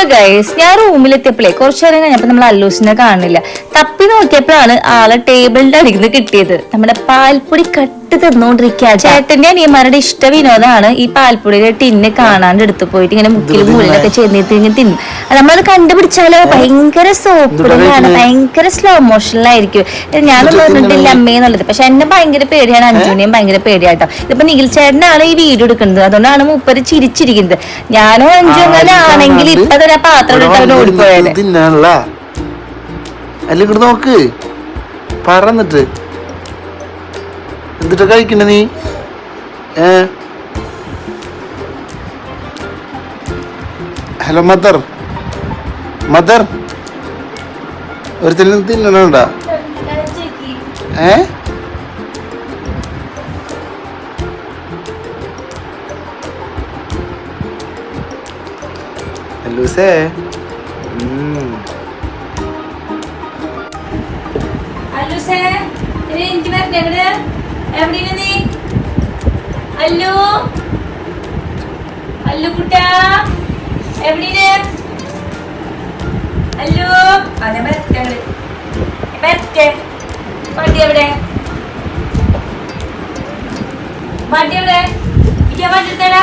Hello guys ഞാൻ റൂമിലെത്തിയപ്പോഴേ കുറച്ചു നേരം കഴിഞ്ഞപ്പോ നമ്മൾ അല്ലൂസിനെ കാണില്ല. തപ്പി നോക്കിയപ്പോഴാണ് ആളെ ടേബിളിന്റെ അടിയിൽ നിന്ന് കിട്ടിയത്. നമ്മുടെ പാൽപ്പൊടി കട്ട് തിന്നോണ്ടിരിക്കുക ചേട്ടന്റെ അനിയന്മാരുടെ ഇഷ്ട വിനോദമാണ് ഈ പാൽപ്പൊടിയുടെ ടിന്ന് കാണാണ്ട് എടുത്തു പോയിട്ട് ഇങ്ങനെ മുക്കിൽ മുള്ളിലൊക്കെ ചെന്നിട്ട് ഇങ്ങനെ തിന്നും അത് നമ്മളത് കണ്ടുപിടിച്ചാലോ? ഭയങ്കര സോപ്പിടുകയാണ് ഭയങ്കര സ്ലോ മോഷനിലായിരിക്കും ഞാൻ പറഞ്ഞിട്ടില്ല അമ്മയെന്നുള്ളത് പക്ഷെ എന്നെ ഭയങ്കര പേടിയാണ് അഞ്ജുനെയും ഭയങ്കര പേടിയാട്ടോ ഇതിപ്പോ നിഖിൽ ചേട്ടനാണ് ഈ വീഡിയോ എടുക്കുന്നത്. അതുകൊണ്ടാണ് മൂപ്പര് ചിരിച്ചിരിക്കുന്നത്. ഞാനോ അഞ്ജു അങ്ങനെ ആണെങ്കിൽ ഇപ്പൊ തന്നെ പാത്രം എടുത്ത് അവൻ ഓടിപ്പോയത് ഇങ്ങോട്ട് നോക്ക്. പറന്നിട്ട് എന്നിട്ട് കഴിക്കണ നീ? ഏ? ഹലോ മദർ മദർ ഒരു തിന്നണണ്ട? ഏ? ലൂസേ. ലൂസേ എനിക്ക് വരണ്ടേ എവിടെയാണ് നീ? അല്ലു? അല്ലു കുട്ടാ എവിടെയാണ്? അല്ലു? അതെ വരട്ടെ വരട്ടെ. വണ്ടി എവിടെ? വണ്ടി എവിടെ? ഇരിക്കാൻ വണ്ടി എടുത്തേടാ.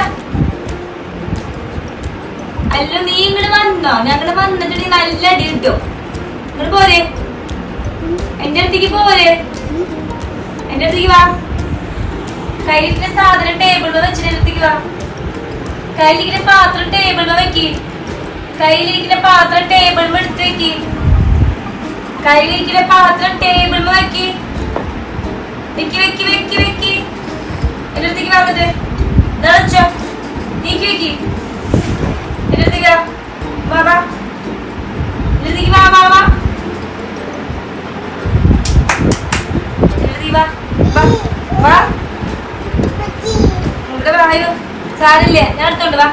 നീ ഇങ്ങോട്ട് വന്നോ? ഞങ്ങൾ വന്നിട്ടുണ്ടെങ്കിൽ നല്ല അടി കിട്ടും. ഇങ്ങോട്ട് പോരെ. എന്റെ അടുത്തേക്ക് പോരെ. എന്റെ അടുത്തേക്ക് വാ കയ്യിലിരിക്കുന്ന സാധനം ടേബിളിൽ വെച്ചിട്ട് വാ കയ്യിലിരിക്കുന്ന പാത്രം ടേബിളിൽ വെക്കി. കയ്യിലിരിക്കുന്ന പാത്രം ടേബിളിൽ എടുത്ത് വെക്കി. കയ്യിലിരിക്കുന്ന പാത്രം ടേബിളിൽ വെക്കി. വെക്കി വെക്കി വെക്കി വെക്കി. എന്റെ അടുത്തേക്ക് വന്നിട്ട് നീക്കി വെക്ക്. വാ. ഇവിടെ വായു സാരില്ലേ ഞാൻ എടുത്തോണ്ട് വാ.